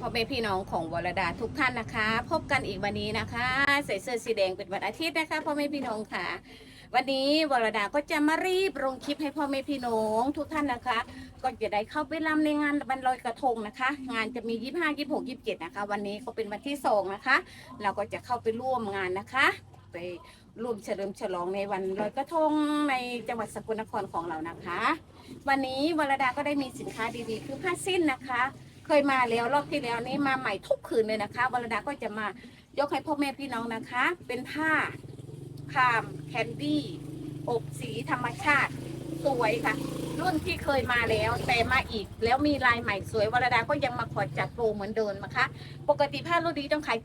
พ่อแม่พี่น้องของวรดาทุกท่านนะคะ พบกันอีกวันนี้นะคะ ใส่เสื้อสีแดงเป็นวันอาทิตย์นะคะพ่อแม่พี่น้องค่ะ วันนี้วรดาก็จะมารีบลงคลิปให้พ่อแม่พี่น้องทุกท่านนะคะ ก็จะได้เข้าไปรำในงานวันลอยกระทงนะคะ งานจะมี 25 26 27 นะคะ วันนี้ก็เป็นวันที่สองนะคะ เราก็จะเข้าไปร่วมงานนะคะ ไปร่วมเฉลิมฉลองในวันลอยกระทงในจังหวัดสกลนครของเรานะคะ วันนี้วรดาก็ได้มีสินค้าดีๆ คือผ้าสิ้นนะคะ เคยมาแล้วรอบที่แล้วนี่มาใหม่ทุกคืนเลยนะคะวรดาก็จะมายกให้พ่อแม่พี่น้องนะคะ เป็นผ้าคามแคนดี้อบสีธรรมชาติสวยค่ะ รุ่นที่เคยมาแล้ว แต่มาอีกแล้วมีลายใหม่สวยวรดาก็ยังมาขอจัดโปรเหมือนเดิมนะคะ ปกติผ้ารุ่นนี้ต้องขาย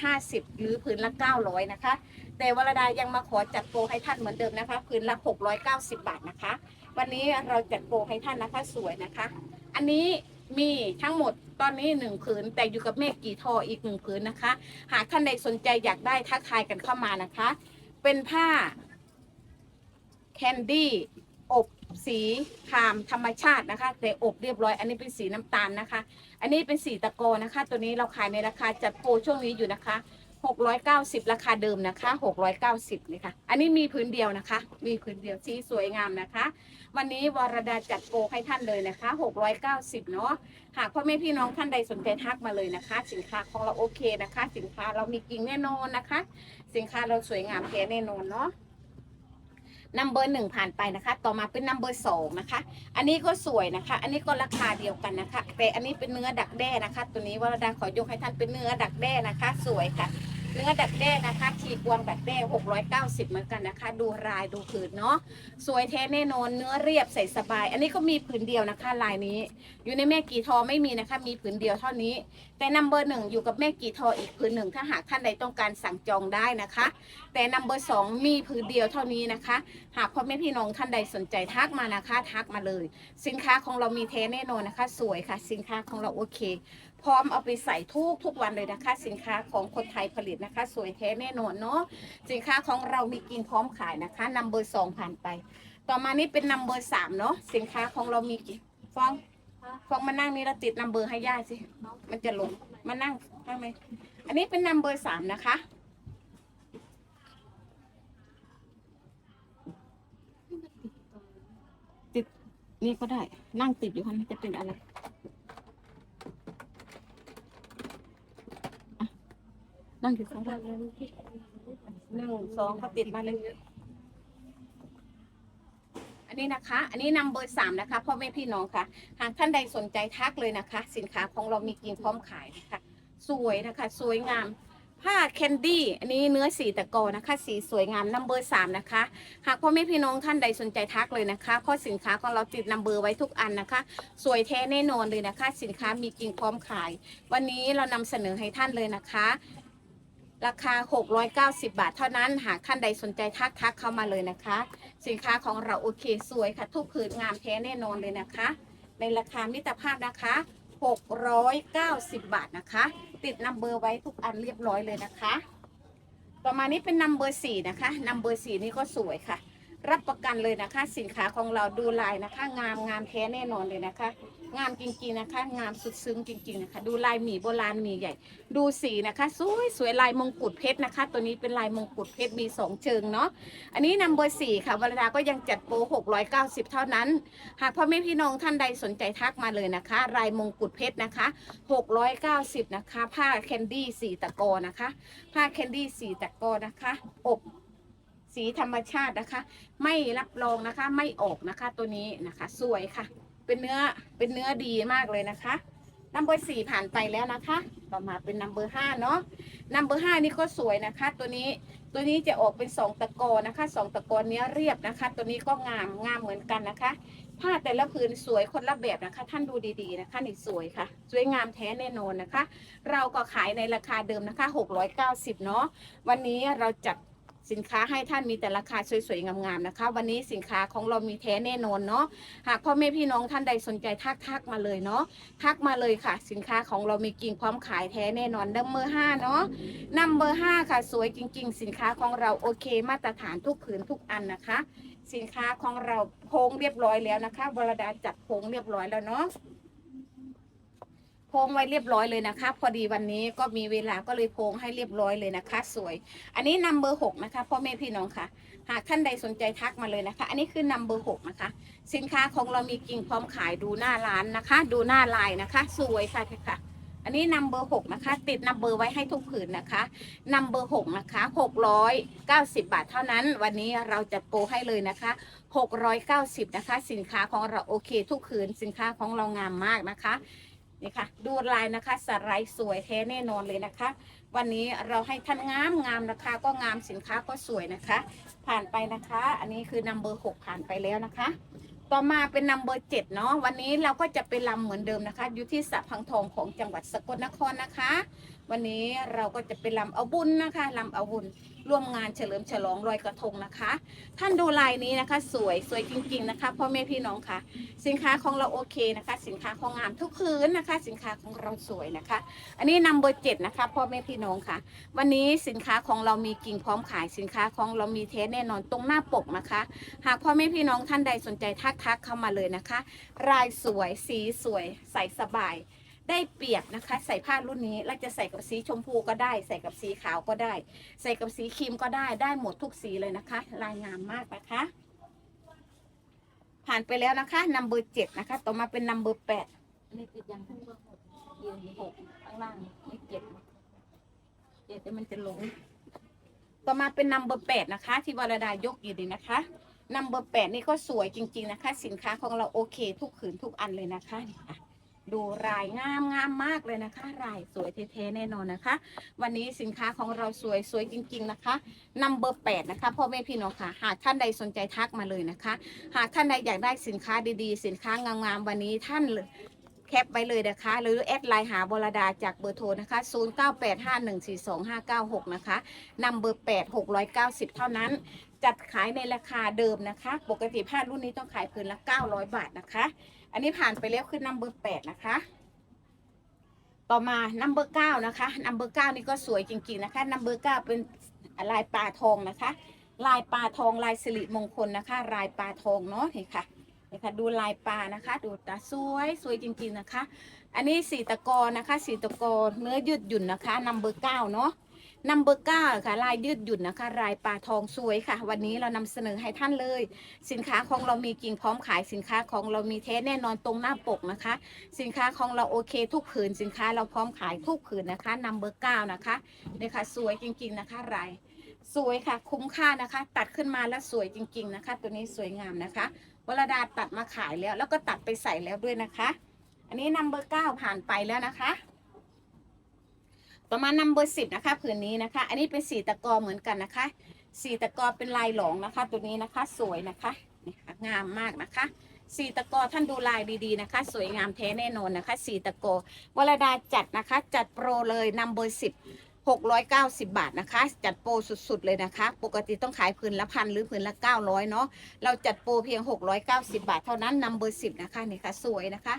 750 หรือผืนละ 900 นะคะ แต่วรดายังมาขอจัดโปรให้ท่านเหมือนเดิมนะคะผืนละ 690 บาทนะคะ วันนี้เราจัดโปรให้ท่านนะคะสวยนะคะ อันนี้ มีทั้งหมดตอนนี้หนึ่งผืนแต่อยู่กับเมฆกี่ทออีกหนึ่งผืนนะคะ หากท่านใดสนใจอยากได้ทักทายกันเข้ามานะคะ เป็นผ้าแคนดี้อบสีคามธรรมชาตินะคะ แต่อบเรียบร้อย อันนี้เป็นสีน้ำตาลนะคะ อันนี้เป็นสีตะโกนะคะ ตัวนี้เราขายในราคาจัดโปรช่วงนี้อยู่นะคะ 690 ราคาเดิมนะคะ 690นี่ค่ะ อันนี้มีพื้นเดียวนะคะ มีพื้นเดียวสีสวยงามนะคะ วันนี้วรดาจัดโปรให้ท่านเลยนะคะ 690 เนาะหากพ่อแม่พี่น้องท่านใดสนใจทักมาเลยนะคะ สินค้าของเราโอเคนะคะ สินค้าเรามีจริงแน่นอนนะคะ สินค้าเราสวยงามแท้แน่นอนเนาะนัมเบอร์หนึ่งผ่านไปนะคะ ต่อมาเป็นนัมเบอร์สองนะคะ อันนี้ก็สวยนะคะ อันนี้ก็ราคาเดียวกันนะคะ แต่อันนี้เป็นเนื้อดักแด้นะคะ ตัวนี้วรดาขอยกให้ท่านเป็นเนื้อดักแด้นะคะ สวยค่ะ เนื้อดักแด้นะคะขีดกวงดักแด้690 เหมือนกันนะคะ ดูลายดูผืนเนาะสวยแท้แน่นอนเนื้อเรียบใส่สบาย อันนี้ก็มีผืนเดียวนะคะ ลายนี้ อยู่ในแม่กี่ทอไม่มีนะคะ มีผืนเดียวเท่านี้ แต่นัมเบอร์หนึ่งอยู่กับแม่กี่ทออีกผืนหนึ่งถ้าหากท่านใดต้องการสั่งจองได้นะคะ แต่นัมเบอร์สองมีผืนเดียวเท่านี้นะคะ หากพ่อแม่พี่น้องท่านใดสนใจทักมานะคะทักมาเลย สินค้าของเรามีแท้แน่นอนนะคะ สวยค่ะ สินค้าของเราโอเค พร้อมเอาไปใส่ทุกทุกวันเลยนะคะ สินค้าของคนไทยผลิตนะคะ สวยแท้แน่นอนเนาะสินค้าของเรามีกินพร้อมขายนะคะนัมเบอร์สองผ่านไป ต่อมานี่เป็นนัมเบอร์สามเนาะสินค้าของเรามีกี่ฟองฟองมานั่งนี่เราติดนัมเบอร์ให้ย่าสิมันจะลงมานั่งข้างในอันนี้เป็นนัมเบอร์สามนะคะ ติด นี่ก็ได้ นั่งติดอยู่ค่ะมันจะเป็นอะไรอะนั่งอยู่ข้างล่างหนึ่งสองเขาติดมาเลยอันนี้นะคะ อันนี้นำเบอร์สามนะคะพ่อแม่พี่น้องค่ะ หากท่านใดสนใจทักเลยนะคะ สินค้าของเรามีกินพร้อมขายนะคะ สวยนะคะ สวยงาม ผ้าแคนดี้อันนี้เนื้อสีตะโกนะคะ สีสวยงามนัมเบอร์สามนะคะ หากพ่อแม่พี่น้องท่านใดสนใจทักเลยนะคะเพราะสินค้าของเราติดนัมเบอร์ไว้ทุกอันนะคะ สวยแท้แน่นอนเลยนะคะ สินค้ามีจริงพร้อมขาย วันนี้เรานำเสนอให้ท่านเลยนะคะ ราคา 690 บาทเท่านั้น หากท่านใดสนใจทักทักเข้ามาเลยนะคะ สินค้าของเราโอเคสวยค่ะ ทุกผืนงามแท้แน่นอนเลยนะคะ ในราคามิตรภาพนะคะ 690 บาทนะคะ ติดนัมเบอร์ไว้ทุกอันเรียบร้อยเลยนะคะ ต่อมานี้เป็นนัมเบอร์สี่นะคะนัมเบอร์สี่นี่ก็สวยค่ะ รับประกันเลยนะคะ สินค้าของเราดูลายนะคะ งามงามแท้แน่นอนเลยนะคะ งามจริงๆนะคะ งามสุดซึ้งจริงๆนะคะ ดูลายหมีโบราณหมีใหญ่ ดูสีนะคะ สวยสวยลายมงกุฎเพชรนะคะ ตัวนี้เป็นลายมงกุฎเพชรมีสองเชิงเนาะอันนี้นัมเบอร์สี่ค่ะวรดาก็ยังจัดโปร690เท่านั้น หากพ่อแม่พี่น้องท่านใดสนใจทักมาเลยนะคะ ลายมงกุฎเพชรนะคะ690นะคะ ผ้าแคนดี้สีตะกอนะคะ ผ้าแคนดี้สีตะกอนะคะอบสีธรรมชาตินะคะ ไม่รับรองนะคะ ไม่ออกนะคะ ตัวนี้นะคะ สวยค่ะ เป็นเนื้อเป็นเนื้อดีมากเลยนะคะนัมเบอร์สี่ผ่านไปแล้วนะคะ ต่อมาเป็นนัมเบอร์ห้าเนาะนัมเบอร์ห้านี่ก็สวยนะคะ ตัวนี้ตัวนี้จะออกเป็นสองตะกอนะคะสองตะกอเนี้ยเรียบนะคะ ตัวนี้ก็งามงามเหมือนกันนะคะผ้าแต่ละผืนสวยคนละแบบนะคะ ท่านดูดีๆนะคะนี่สวยค่ะ สวยงามแท้แน่นอนนะคะ เราก็ขายในราคาเดิมนะคะ 690 เนาะวันนี้เราจัด สินค้าให้ท่านมีแต่ราคาสวยๆงามๆนะคะ วันนี้สินค้าของเรามีแท้แน่นอนเนาะหากพ่อแม่พี่น้องท่านใดสนใจทักทักมาเลยเนาะทักมาเลยค่ะ สินค้าของเรามีกิ่งพร้อมขายแท้แน่นอนนัมเบอร์ห้าเนาะนัมเบอร์ห้าค่ะ สวยจริง ๆ สินค้าของเราโอเค มาตรฐานทุกผืนทุกอันนะคะ สินค้าของเราโพงเรียบร้อยแล้วนะคะวรดาจัดโพงเรียบร้อยแล้วเนาะ พพงไว้เรียบร้อยเลยนะคะ พอดีวันนี้ก็มีเวลาก็เลยโพงให้เรียบร้อยเลยนะคะ สวย อันนี้นัมเบอร์หกนะคะพ่อแม่พี่น้องค่ะ หากท่านใดสนใจทักมาเลยนะคะ อันนี้คือนัมเบอร์หกนะคะ สินค้าของเรามีกิ่งพร้อมขายดูหน้าร้านนะคะ ดูหน้าลายนะคะ สวยค่ะค่ะอันนี้นัมเบอร์หกนะคะ ติดนัมเบอร์ไว้ให้ทุกผืนนะคะนัมเบอร์หกนะคะหกร้อยเก้าสิบบาทเท่านั้น วันนี้เราจะโปรให้เลยนะคะหกร้อยเก้าสิบนะคะ สินค้าของเราโอเค ทุกผืนสินค้าของเรางามมากนะคะ นี่ค่ะดูลายนะคะสไลด์สวยแท้แน่นอนเลยนะคะ วันนี้เราให้ท่านงามงามนะคะ ก็งามสินค้าก็สวยนะคะ ผ่านไปนะคะ อันนี้คือนัมเบอร์หกผ่านไปแล้วนะคะ ต่อมาเป็นนัมเบอร์เจ็ดเนาะวันนี้เราก็จะไปลำเหมือนเดิมนะคะ อยู่ที่สระพังทองของจังหวัดสกลนครนะคะ วันนี้เราก็จะไปลำเอาบุญนะคะลำเอาบุญร่วมงานเฉลิมฉลองลอยกระทงนะคะ ท่านดูลายนี้นะคะ สวยสวยจริง ๆ นะคะพ่อแม่พี่น้องค่ะ สินค้าของเราโอเคนะคะ สินค้าของงามทุกคืนนะคะ สินค้าของเราสวยนะคะ อันนี้นัมเบอร์เจ็ดนะคะพ่อแม่พี่น้องค่ะ วันนี้สินค้าของเรามีกิ่งพร้อมขายสินค้าของเรามีเทสแน่นอนตรงหน้าปกนะคะ หากพ่อแม่พี่น้องท่านใดสนใจทักทักเข้ามาเลยนะคะ รายสวยสีสวยใส่สบาย ได้เปรียบนะคะ ใส่ผ้ารุ่นนี้เราจะใส่กับสีชมพูก็ได้ ใส่กับสีขาวก็ได้ ใส่กับสีครีมก็ได้ได้หมดทุกสีเลยนะคะ ลายงามมากนะคะ ผ่านไปแล้วนะคะนัมเบอร์เจ็ดนะคะ ต่อมาเป็นนัมเบอร์แปดนี่ติดยังทั้งเบอร์หกยืนหกข้างล่างไม่เจ็ดเจ็ดแต่มันจะหลงต่อมาเป็นนัมเบอร์แปดนะคะ ที่วรดายกอยู่ดีนะคะนัมเบอร์แปดนี่ก็สวยจริง ๆนะคะ สินค้าของเราโอเค ทุกขืนทุกอันเลยนะคะะ ดูรายงามงามมากเลยนะคะ รายสวยเท่ๆแน่นอนนะคะ วันนี้สินค้าของเราสวยสวยจริง ๆนะคะนัมเบอร์แปดนะคะพ่อแม่พี่น้องค่ะ หากท่านใดสนใจทักมาเลยนะคะ หากท่านใดอยากได้สินค้าดีๆ สินค้างามๆวันนี้ท่าน แคปไว้เลยนะคะ หรือแอดไลน์หาบรดาจากเบอร์โทรนะคะ 0985142596 นะคะนำเบอร์ 8 690 เท่านั้น จัดขายในราคาเดิมนะคะ ปกติผ้ารุ่นนี้ต้องขายผืนละ 900 บาทนะคะ อันนี้ผ่านไปแล้วคือนัมเบอร์ 8 นะคะ ต่อมานัมเบอร์9นะคะนัมเบอร์9นี่ก็สวยจริงๆนะคะนัมเบอร์9เป็นลายปลาทองนะคะ ลายปลาทองลายสิริมงคลนะคะ ลายปลาทองเนาะนี่ค่ะ นี่ค่ะดูลายปลานะคะ ดูตาสวยสวยจริงๆนะคะ อันนี้สีตะกอนะคะสีตะกอเนื้อยืดหยุ่นนะคะนัมเบอร์เก้าเนาะนัมเบอร์เก้าค่ะ ลายยืดหยุ่นนะคะ ลายปลาทองสวยค่ะ วันนี้เรานำเสนอให้ท่านเลย สินค้าของเรามีกิ่งพร้อมขายสินค้าของเรามีเทสแน่นอนตรงหน้าปกนะคะ สินค้าของเราโอเคทุกผืนสินค้าเราพร้อมขายทุกผืนนะคะนัมเบอร์เก้านะคะเนี่ยค่ะสวยจริง ๆนะคะลายสวยค่ะคุ้มค่านะคะ ตัดขึ้นมาแล้วสวยจริง ๆนะคะ ตัวนี้สวยงามนะคะ วรดาตัดมาขายแล้ว แล้วก็ตัดไปใส่แล้วด้วยนะคะ อันนี้นัมเบอร์เก้าผ่านไปแล้วนะคะต่อมานัมเบอร์สิบนะคะผืนนี้นะคะ อันนี้เป็นสีตะกอเหมือนกันนะคะ สีตะกอเป็นลายหลงนะคะ ตัวนี้นะคะสวยนะคะนี่ค่ะงามมากนะคะสีตะกอท่านดูลายดีๆนะคะ สวยงามแท้แน่นอนนะคะสีตะกอวรดาจัดนะคะ จัดโปรเลยนัมเบอร์สิบ 690 บาทนะคะ จัดโปรสุดๆเลยนะคะ ปกติต้องขายผืนละพันหรือผืนละ 900 เนาะเราจัดโปรเพียง 690 บาท เท่านั้นนัมเบอร์สินะคะนี่ค่ะสวยนะคะ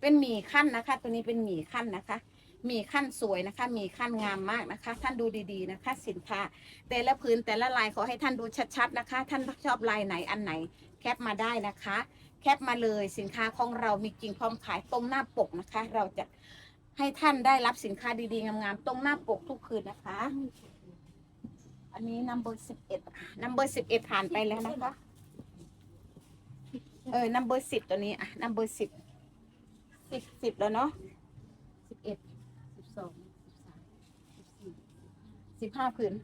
เป็นหมี่ขั้นนะคะ ตัวนี้เป็นหมี่ขั้นนะคะหมี่ขั้นสวยนะคะหมี่ขั้นงามมากนะคะ ท่านดูดีๆนะคะ สินค้า แต่ละพื้นแต่ละลายขอให้ท่านดูชัดๆนะคะ ท่านชอบลายไหนอันไหน แคปมาได้นะคะ แคปมาเลยสินค้าของเรามีจริงพร้อมขายตรงหน้าปกนะคะ เราจะ ให้ท่านได้รับสินค้าดีๆ งามๆ ตรงหน้าปกทุกคืนนะคะ อันนี้ number สิบเอ็ด number สิบเอ็ดผ่านไปแล้วนะคะ เออ number สิบตัวนี้อะ number สิบสิบสิบแล้วเนาะสิบเอ็ดสิบสองสิบสามสิบสี่สิบห้าผืน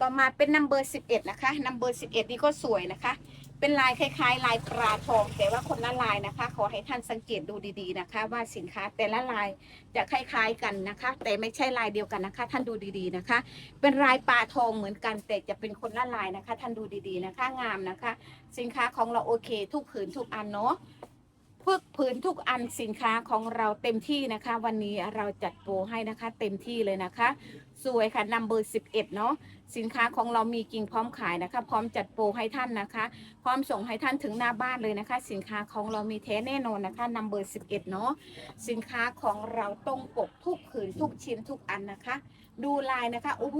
ต่อมาเป็น number สิบเอ็ดนะคะ number สิบเอ็ดนี่ก็สวยนะคะ เป็นลายคล้ายๆ ลายปลาทอง แต่ว่าคนละลายนะคะ ขอให้ท่านสังเกตดูดีๆนะคะ ว่าสินค้าแต่ละลายจะคล้ายๆกันนะคะ แต่ไม่ใช่ลายเดียวกันนะคะ ท่านดูดีๆนะคะ เป็นลายปลาทองเหมือนกันแต่จะเป็นคนละลายนะคะ ท่านดูดีๆนะคะ งามนะคะ สินค้าของเราโอเค ทุกผืนทุกอันเนาะพึกผืนทุกอันสินค้าของเราเต็มที่นะคะ วันนี้เราจัดโปรให้นะคะ เต็มที่เลยนะคะ สวยค่ะนัมเบอร์สิบเอ็ดเนาะสินค้าของเรามีกิ่งพร้อมขายนะคะ พร้อมจัดโปรให้ท่านนะคะ พร้อมส่งให้ท่านถึงหน้าบ้านเลยนะคะ สินค้าของเรามีแท้แน่นอนนะคะนัมเบอร์สิบเอ็ดเนาะสินค้าของเราตรงปกทุกผืนทุกชิ้นทุกอันนะคะ ดูลายนะคะโอ้โห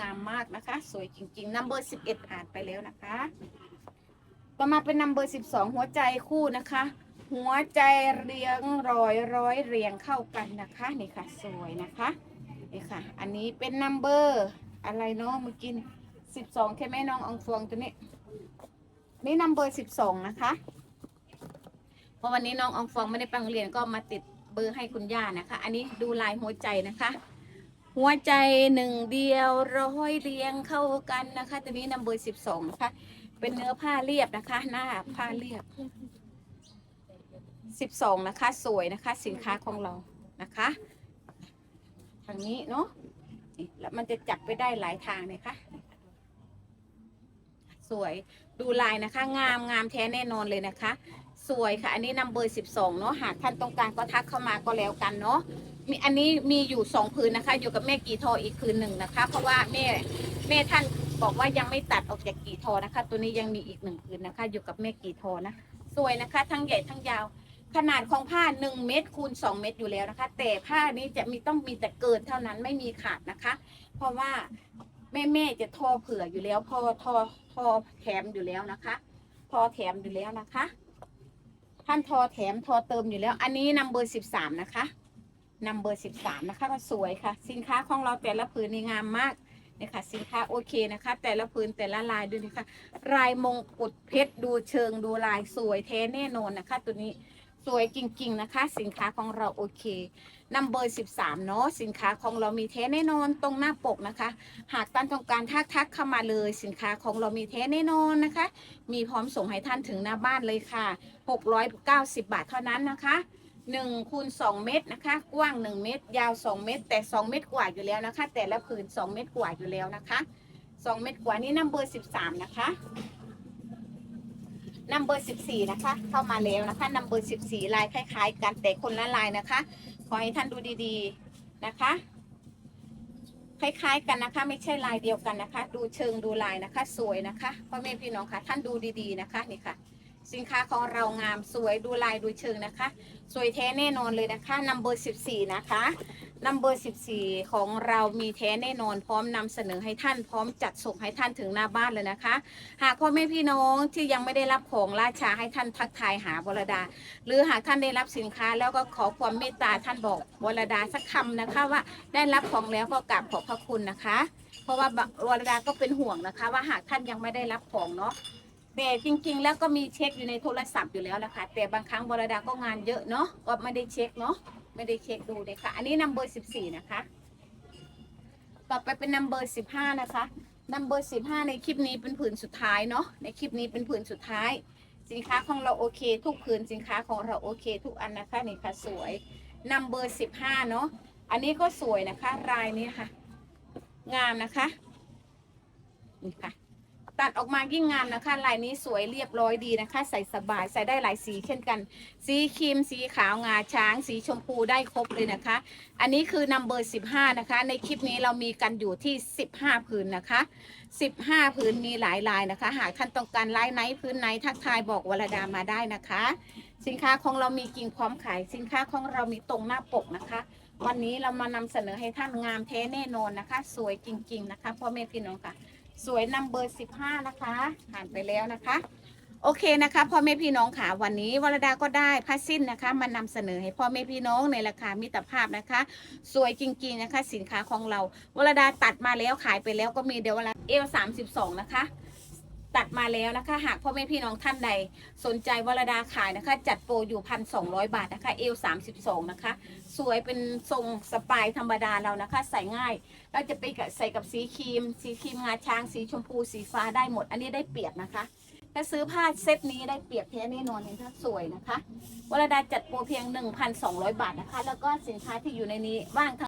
งามมากนะคะ สวยจริงๆนัมเบอร์สิบเอ็ดผ่านไปแล้วนะคะต่อมาเป็นนัมเบอร์สิบสองหัวใจคู่นะคะหัวใจเรียงร้อยร้อยเรียงเข้ากันนะคะ นี่ค่ะ สวยนะคะ นี่ค่ะ อันนี้เป็นนัมเบอร์อะไรเนาะเมื่อกี้สิบสองใช่ไหมน้องอองฟวงตัวนี้ นี่นัมเบอร์สิบสองนะคะ เพราะวันนี้น้องอองฟองไม่ได้ไปโรงเรียนก็มาติดเบอร์ให้คุณย่านะคะ อันนี้ดูลายหัวใจนะคะ หัวใจหนึ่งเดียวร้อยเรียงเข้ากันนะคะ ตัวนี้นัมเบอร์สิบสองนะคะ เป็นเนื้อผ้าเรียบนะคะ หน้าผ้าเรียบสิบสองนะคะ สวยนะคะ สินค้าของเรานะคะ ทางนี้เนาะนี่แล้วมันจะจับไปได้หลายทางเลยค่ะ สวยดูลายนะคะ งามงามแท้แน่นอนเลยนะคะ สวยค่ะ อันนี้นัมเบอร์สิบสองเนาะหากท่านต้องการก็ทักเข้ามาก็แล้วกันเนาะมีอันนี้มีอยู่สองผืนนะคะ อยู่กับแม่กีทออีกผืนหนึ่งนะคะ เพราะว่าแม่แม่ท่านบอกว่ายังไม่ตัดออกจากกีทอนะคะ ตัวนี้ยังมีอีกหนึ่งผืนนะคะ อยู่กับแม่กีทอนะ สวยนะคะ ทั้งใหญ่ทั้งยาว ขนาดของผ้า 1 เมตรคูณ2 เมตรอยู่แล้วนะคะ แต่ผ้านี้จะมีต้องมีแต่เกินเท่านั้นไม่มีขาดนะคะ เพราะว่าแม่แม่ๆจะทอเผื่ออยู่แล้วพอทอทอแถมอยู่แล้วนะคะทอแถมอยู่แล้วนะคะ ท่านทอแถมทอเติมอยู่แล้ว อันนี้นัมเบอร์สิบสามนะคะนัมเบอร์สิบสามนะคะก็สวยค่ะ สินค้าของเราแต่ละผืนนี่งามมากเนี่ยค่ะสินค้าโอเคนะคะ แต่ละผืนแต่ละลายดูนะคะลายมงกุฎเพชรดูเชิงดูลายสวยแท้แน่นอนนะคะ ตัวนี้ สวยจริงๆนะคะ สินค้าของเราโอเคนัมเบอร์สิบสามเนาะสินค้าของเรามีแท้แน่นอนตรงหน้าปกนะคะ หากท่านต้องการทักทักเข้ามาเลย สินค้าของเรามีแท้แน่นอนนะคะ มีพร้อมส่งให้ท่านถึงหน้าบ้านเลยค่ะ 690 บาทเท่านั้นนะคะ1คูณ2เมตรนะคะ กว้าง 1 เมตร ยาว 2 เมตร แต่ 2 เมตรกว่าอยู่แล้วนะคะ แต่ละผืน 2 เมตรกว่าอยู่แล้วนะคะ 2 เมตรกว่านี่นัมเบอร์13 นะคะ นัมเบอร์14 นะคะ เข้ามาแล้วนะคะนัมเบอร์14 ลายคล้าย ๆ กันแต่คนละลายนะคะ ขอให้ท่านดูดีๆนะคะ คล้ายๆกันนะคะ ไม่ใช่ลายเดียวกันนะคะ ดูเชิงดูลายนะคะ สวยนะคะพ่อแม่พี่น้องค่ะ ท่านดูดีๆนะคะนี่ค่ะ สินค้าของเรางามสวยดูลายดูเชิงนะคะ สวยแท้แน่นอนเลยนะคะนัมเบอร์14 นะคะ นัมเบอร์14 ของเรามีแท้แน่นอนพร้อมนำเสนอให้ท่านพร้อมจัดส่งให้ท่านถึงหน้าบ้านเลยนะคะ หากพ่อแม่พี่น้องที่ยังไม่ได้รับของราชาให้ท่านทักทายหาบรดา หรือหากท่านได้รับสินค้าแล้วก็ขอความเมตตาท่านบอกวรดาสักคำนะคะว่าได้รับของแล้วก็กราบขอบพระคุณนะคะ เพราะว่าวรดาก็เป็นห่วงนะคะ ว่าหากท่านยังไม่ได้รับของเนาะแต่จริงๆ แล้วก็มีเช็คอยู่ในโทรศัพท์อยู่แล้วนะคะแต่บางครั้งวรดาก็งานเยอะเนาะก็ไม่ได้เช็คเนาะ ไม่ได้เช็คดูเลยค่ะ อันนี้นัมเบอร์สิบสี่นะคะ ต่อไปเป็นนัมเบอร์สิบห้านะคะนัมเบอร์สิบห้าในคลิปนี้เป็นผืนสุดท้ายเนาะ ในคลิปนี้เป็นผืนสุดท้าย สินค้าของเราโอเค ทุกผืนสินค้าของเราโอเค ทุกอันนะคะนี่ค่ะสวยนัมเบอร์สิบห้าเนาะ อันนี้ก็สวยนะคะลายนี้ค่ะ งามนะคะ นี่ค่ะ ตัดออกมายิ่งงามนะคะ ลายนี้สวยเรียบร้อยดีนะคะ ใส่สบายใส่ได้หลายสีเช่นกัน สีครีม สีขาวงาช้าง สีชมพูได้ครบเลยนะคะ อันนี้คือนัมเบอร์สิบห้านะคะ ในคลิปนี้เรามีกันอยู่ที่สิบห้าผืนนะคะสิบห้าผืนมีหลายลายนะคะ หากท่านต้องการลายไหนพื้นไหนทักทายบอกวรดามาได้นะคะ สินค้าของเรามีกิ่งพร้อมขายสินค้าของเรามีตรงหน้าปกนะคะวันนี้เรามานำเสนอให้ท่านงามแท้แน่นอนนะคะ สวยจริง ๆ นะคะพ่อแม่พี่น้องค่ะ สวยนัมเบอร์สิบห้านะคะผ่านไปแล้วนะคะ โอเคนะคะพ่อแม่พี่น้องค่ะวันนี้วรดาก็ได้ผ้าสิ้นนะคะมานำเสนอให้พ่อแม่พี่น้องในราคามิตรภาพนะคะ สวยจริงๆนะคะ สินค้าของเราวรดาตัดมาแล้วขายไปแล้วก็มีเดี๋ยววลเอลสามสิบสองนะคะ ตัดมาแล้วนะคะ หากพ่อแม่พี่น้องท่านใด สนใจวรดาขายนะคะ จัดโปรอยู่พันสองบาทนะคะเอลสามสิบสองนะคะ สวยเป็นทรงสปายธรรมดาเรานะคะ ใส่ง่าย เราจะไปใส่กับสีครีม สีครีมงาช้าง สีชมพูสีฟ้าได้หมด อันนี้ได้เปรียบนะคะถ้าซื้อผ้าเซตนี้ได้เปรียบแท้แน่นอนเห็นถ้าสวยนะคะวรดาจัดโปรเพียง 1,200 บาทนะคะ แล้วก็สินค้าที่อยู่ในนี้ว่างทั้ง